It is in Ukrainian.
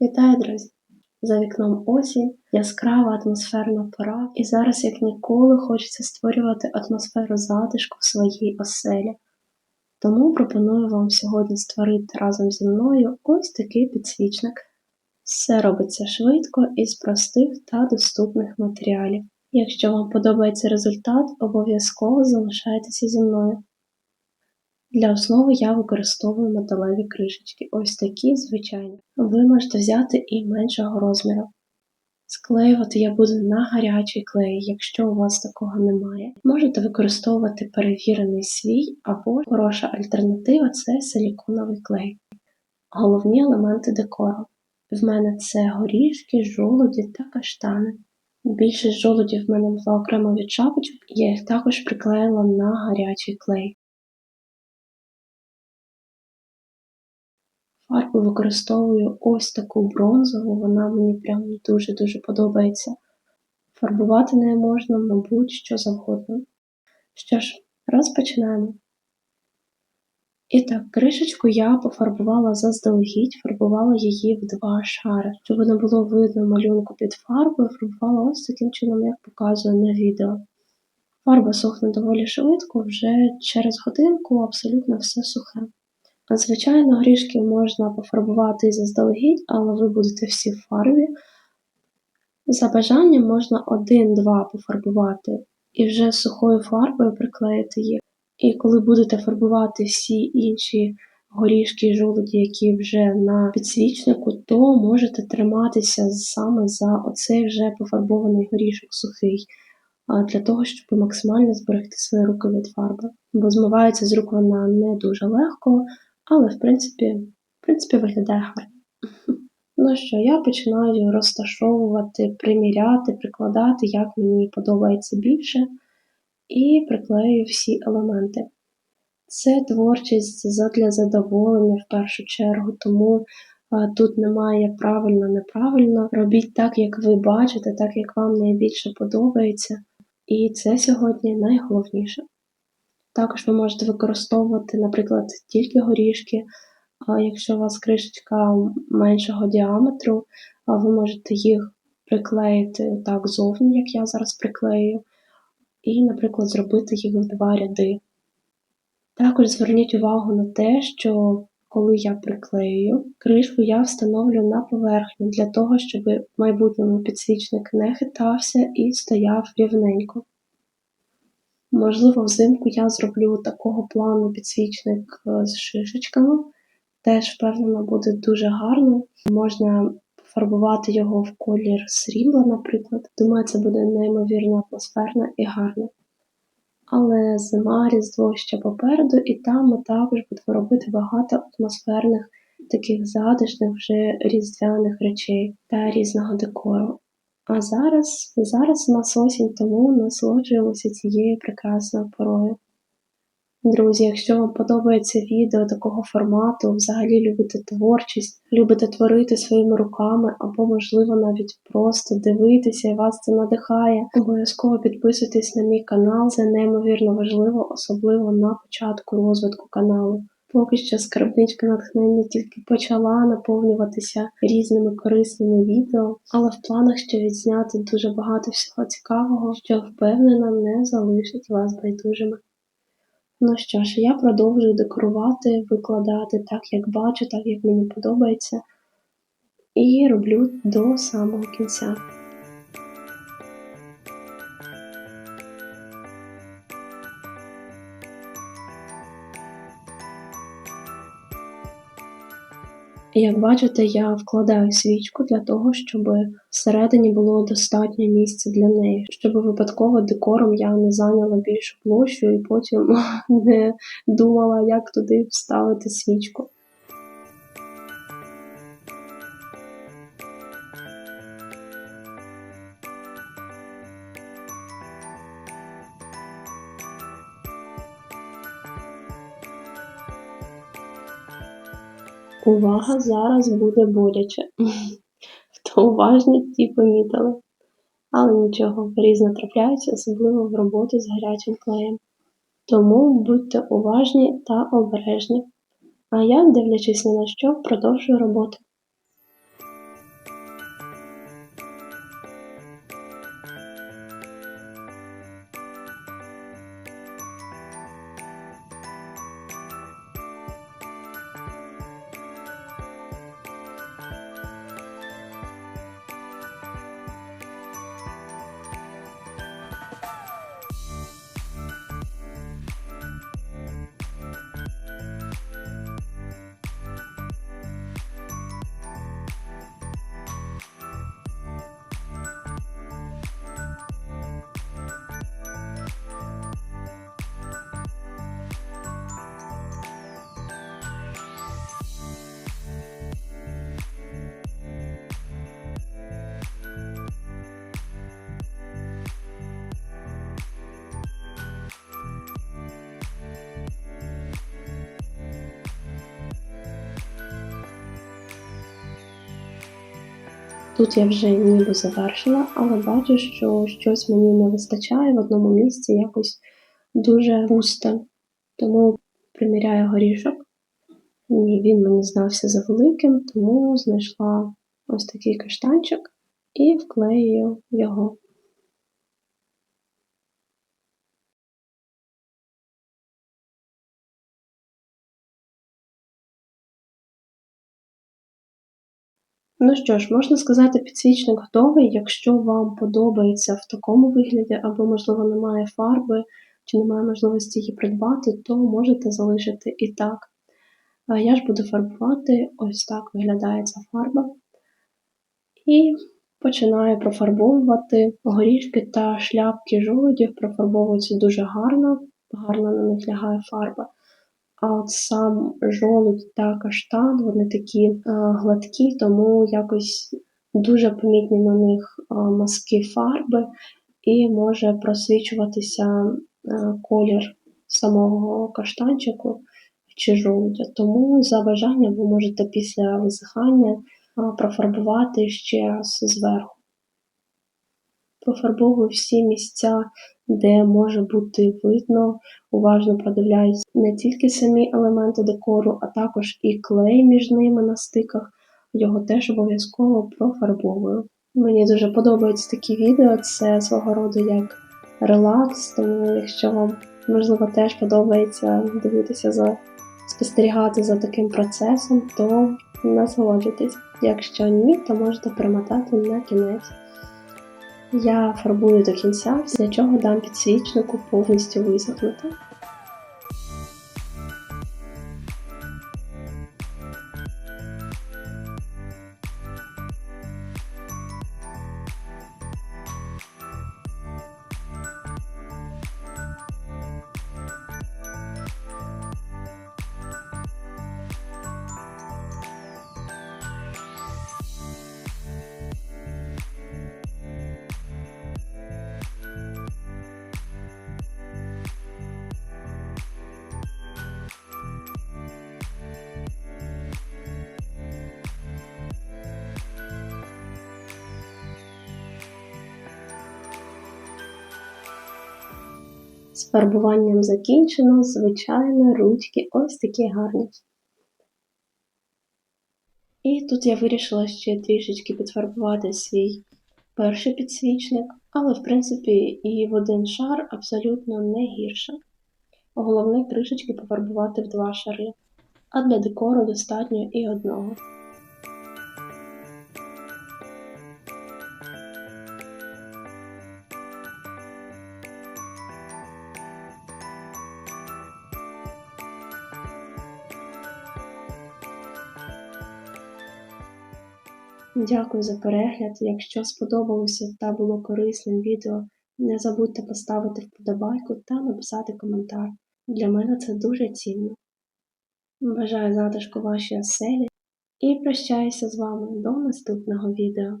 Вітаю, друзі! За вікном осінь, яскрава атмосферна пора, і зараз, як ніколи, хочеться створювати атмосферу затишку в своїй оселі. Тому пропоную вам сьогодні створити разом зі мною ось такий підсвічник. Все робиться швидко із простих та доступних матеріалів. Якщо вам подобається результат, обов'язково залишайтеся зі мною. Для основи я використовую металеві кришечки, ось такі звичайні. Ви можете взяти і меншого розміру. Склеювати я буду на гарячий клей, якщо у вас такого немає. Можете використовувати перевірений свій або хороша альтернатива це силіконовий клей. Головні елементи декору. В мене це горішки, жолуді та каштани. Більшість жолудів в мене була окремо від шапочок, я їх також приклеїла на гарячий клей. Фарбу використовую ось таку бронзову, вона мені прям дуже-дуже подобається. Фарбувати нею можна, мабуть, що завгодно. Що ж, розпочинаємо. І так, кришечку я пофарбувала заздалегідь, фарбувала її в два шари. Щоб не було видно малюнку під фарбою, фарбувала ось таким чином, як показую на відео. Фарба сохне доволі швидко, вже через годинку абсолютно все сухе. Звичайно, горішки можна пофарбувати і заздалегідь, але ви будете всі в фарбі. За бажанням можна один-два пофарбувати і вже сухою фарбою приклеїти їх. І коли будете фарбувати всі інші горішки і жолуді, які вже на підсвічнику, то можете триматися саме за оцей вже пофарбований горішок сухий, для того, щоб максимально зберегти свої руки від фарби. Бо змивається з рук вона не дуже легко, але в принципі, в принципі виглядає гарно. Ну що, я починаю розташовувати, приміряти, прикладати, як мені подобається більше, і приклею всі елементи. Це творчість задля задоволення в першу чергу, тому а, тут немає правильно-неправильно. Робіть так, як ви бачите, так як вам найбільше подобається. І це сьогодні найголовніше. Також ви можете використовувати, наприклад, тільки горішки. Якщо у вас кришечка меншого діаметру, ви можете їх приклеїти так зовні, як я зараз приклею, і, наприклад, зробити їх в два ряди. Також зверніть увагу на те, що коли я приклею, кришку я встановлю на поверхню для того, щоб в майбутньому підсвічник не хитався і стояв рівненько. Можливо, взимку я зроблю такого плану підсвічник е, з шишечками. Теж, впевнено, буде дуже гарно. Можна фарбувати його в колір срібла, наприклад. Думаю, це буде неймовірно атмосферно і гарно. Але зима, різдво ще попереду, і там ми також будемо робити багато атмосферних, таких затишних вже різдвяних речей та різного декору. А зараз зараз у нас осінь, тому насолоджуємося цією прекрасною порою. Друзі, якщо вам подобається відео такого формату, взагалі любите творчість, любите творити своїми руками, або, можливо, навіть просто дивитися і вас це надихає, обов'язково підписуйтесь на мій канал, це неймовірно важливо, особливо на початку розвитку каналу. Поки що скарбничка натхнення тільки почала наповнюватися різними корисними відео, але в планах ще відзняти дуже багато всього цікавого, що впевнена не залишить вас байдужими. Ну що ж, я продовжую декорувати, викладати так, як бачу, так як мені подобається, і роблю до самого кінця. Як бачите, я вкладаю свічку для того, щоб всередині було достатньо місця для неї, щоб випадково декором я не зайняла більшу площу і потім не думала, як туди вставити свічку. Увага зараз буде боляче. Хто уважний, ті помітили. Але нічого, різне трапляється, особливо в роботі з гарячим клеєм. Тому будьте уважні та обережні. А я, дивлячись на що, продовжую роботу. Тут я вже ніби завершила, але бачу, що щось мені не вистачає в одному місці якось дуже густо. Тому приміряю горішок. І він мені знався за великим, тому знайшла ось такий каштанчик і вклеюю його. Ну що ж, можна сказати, підсвічник готовий. Якщо вам подобається в такому вигляді, або, можливо, немає фарби, чи немає можливості її придбати, то можете залишити і так. Я ж буду фарбувати, ось так виглядає ця фарба. І починаю профарбовувати горішки та шляпки жолудів, профарбовуються дуже гарно, гарно на них лягає фарба. А от сам жолудь та каштан, вони такі гладкі, тому якось дуже помітні на них мазки фарби, і може просвічуватися колір самого каштанчику чи жолудя. Тому за бажанням ви можете після висихання профарбувати ще раз зверху. Профарбовую всі місця, де може бути видно, уважно продивляюсь не тільки самі елементи декору, а також і клей між ними на стиках. Його теж обов'язково профарбовую. Мені дуже подобаються такі відео, це свого роду як релакс, тому якщо вам, можливо, теж подобається дивитися за спостерігати за таким процесом, то насолоджуйтесь. Якщо ні, то можете перемотати на кінець. Я фарбую до кінця, після чого дам підсвічнику повністю висохнути. З фарбуванням закінчено, звичайно, ручки ось такі гарні. І тут я вирішила ще трішечки підфарбувати свій перший підсвічник, але, в принципі, і в один шар абсолютно не гірше. Головне трішечки пофарбувати в два шари, а для декору достатньо і одного. Дякую за перегляд. Якщо сподобалося та було корисним відео, не забудьте поставити вподобайку та написати коментар. Для мене це дуже цінно. Бажаю затишку вашій оселі і прощаюся з вами до наступного відео.